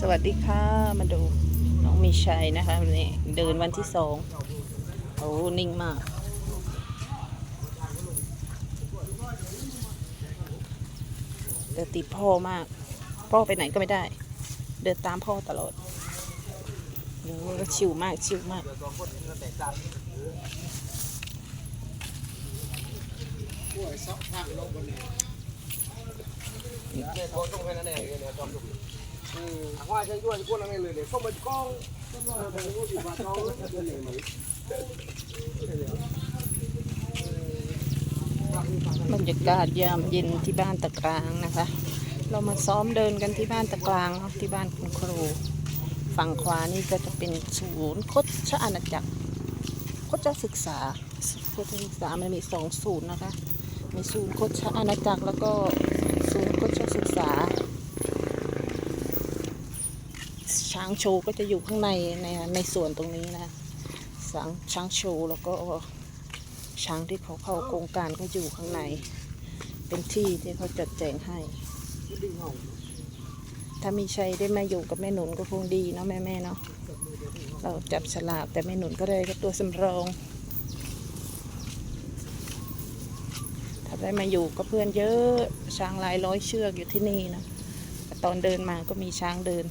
สวัสดีค่ะ มาดูน้องมีชัยนะคะวันนี้เดินวันที่สองโอ้ นิ่งมาก เดินติดพ่อมาก พ่อไปไหนก็ไม่ได้ เดินตามพ่อตลอดโอ้ชิวมาก ชิวมาก เนี่ยพอต้องให้นั่นเองเนี่ยจอมดุอืมว่าใช้ด้วยพวกนั้นเลยเนี่ยส้มมันกล้องส้มมันเป็นพวกที่บ้านเขาเนี่ยเหมือนบรรยากาศยามเย็นที่บ้านตะกลางนะคะ เรามาซ้อมเดินกันที่บ้านตะกลางที่บ้านคุณครู ฝั่งขวานี่ก็จะเป็นศูนย์คดชอาณาจักรคดศึกษาคดศึกษามันมีสองศูนย์นะคะ มีศูนย์คดชอาณาจักรแล้วก็ศูนย์คดศึกษา ช้างโชว์ก็จะอยู่ข้างในในในส่วนตรงนี้นะช้างช้างโชว์แล้วก็ช้างที่เขาเข้าโครงการก็อยู่ข้างใน เป็นที่ที่เขาจัดแจงให้ ถ้ามีชัยได้มาอยู่กับแม่หนุนก็คงดีเนาะแม่แม่เนาะเราจับฉลากแต่แม่หนุนก็ได้กับตัวสำรอง ถ้า ได้มาอยู่ก็เพื่อนเยอะช้างหลายร้อยเชือกอยู่ที่นี่นะตตอนเดินมาก็มีช้างเดิน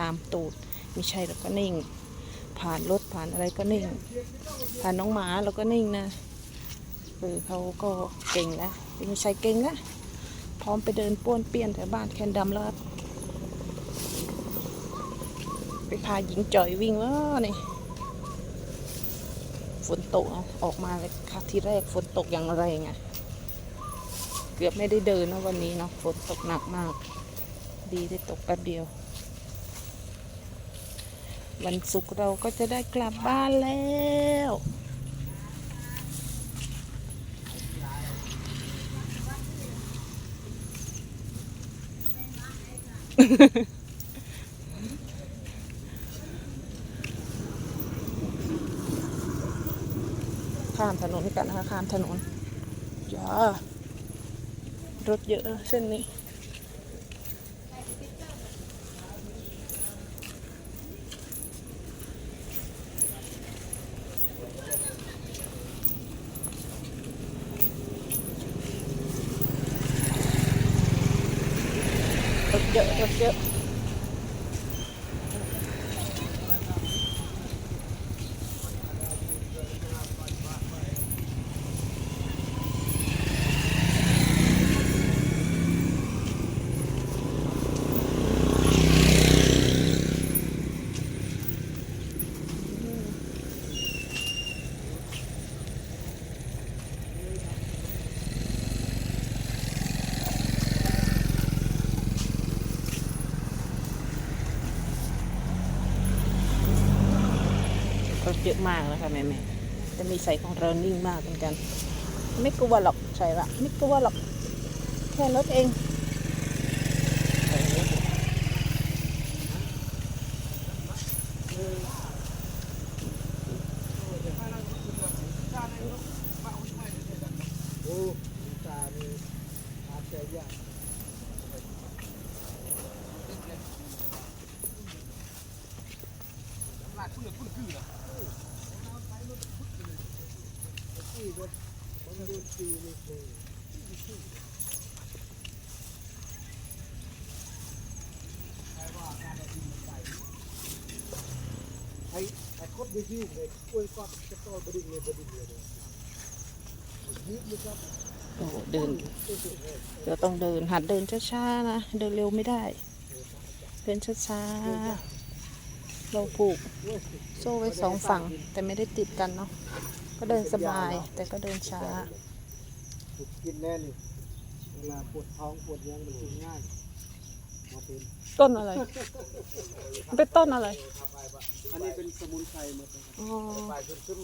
ตามตูดมีชัยแล้วก็นิ่ง ผ่านรถผ่านอะไรก็นิ่ง ผ่านน้องหมาเราก็นิ่งนะคือเขาก็เก่งแล้วมีชัยเก่งแล้วพร้อมไปเดินป้วนเปี้ยนแถวบ้านแคนดำแล้วไปพาหญิงจ่อยวิ่งว่านี่ฝนตกออกมาเลยค่ะที่แรกฝนตกอย่างไรไง กือบไม่ได้เดินนะวันนี้เนาะฝนตกหนักมาก ดีได้ตกแป๊บเดียว วันศุกร์เราก็จะได้กลับบ้านแล้วข้ามถนนกันนะคะข้ามถนนจ้า รถเยอะเส้นนี้รถเยอะรถเยอะ รถเยอะมากแล้วค่ะแม่แม่ๆแต่มีใส่ของเรานิ่งมากเหมือนกัน ไม่กลัวหรอกใช่ปะไม่กลัวหรอกแค่รถเอง ไอ้ไอ้คดดีๆเลยกล้วยก็จะต้อบดิ้งเลยบดิงเลยยิบเลยครับโอ้เดินเดี๋ยวต้องเดินหัดเดินช้าๆนะ เดินเร็วไม่ได้ เดินช้าๆเราผูกโซ่ไว้สองฝั่งแต่ไม่ได้ติดกันเนาะ ก็เดินสบาย แต่ก็เดินช้า กินแน่นี่เวลาปวดท้องปวดยังมันกินง่ายมาเป็นต้นอะไรมันเป็นต้นอะไร อันนี้เป็นสมุนไพรหมดเลยอ๋อ ไปขึ้นขึ้น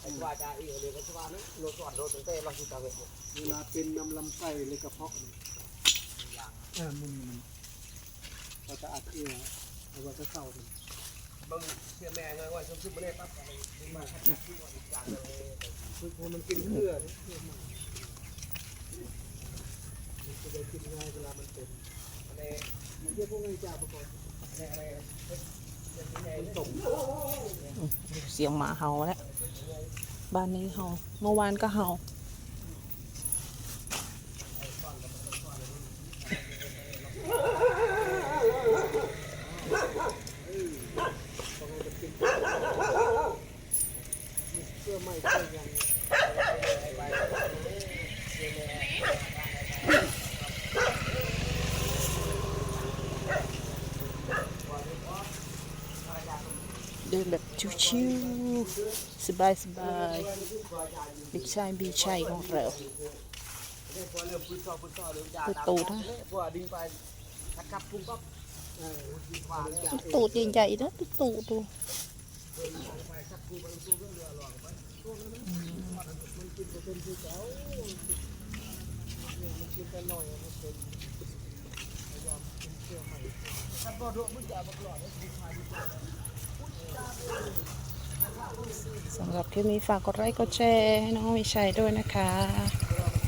ไอ้ว่าจะอีกเลยก็ชว่านั้นโลสอนโลตั้งแต่เราคิดเอาไว้เวลาเป็นน้ำลำไส้เลยกระเพาะนี่เออมันมันเราจะอัดเอื้อเอาไว้จะเศร้าเลย บางเชื่อแม่ไงว่าชมซุปเปอร์เน่ปั๊บอะไรนี่มาขัดขัดที่ว่าอีกอย่างเลยคือให้มันกินเกลือนี่เกลือมันมันจะได้กินง่ายเวลามันเป็นอันนี้ดี๋ยวพวกนี้จะประกอบอะไรเสียงหมาเห่าแล้วบ้านนี้เห่าเมื่อวานก็เห่า เสื้อใหม่เสื้อยัง เดินแบบ ชิวๆสบายสบายบิ๊กชายบีชัยของเราพอเริ่มปืนต่อปืนต่อเริ่มยาคือตูดนะพอดึงไปทักกับปุ้งปั๊บเออวตูดใหญ่ๆนะตูดดูถ้าบ่ดูมันจะบ่ปลอด สำหรับคลิปนี้ฝากกดไลค์กดแชร์ให้น้องวิชัยด้วยนะคะ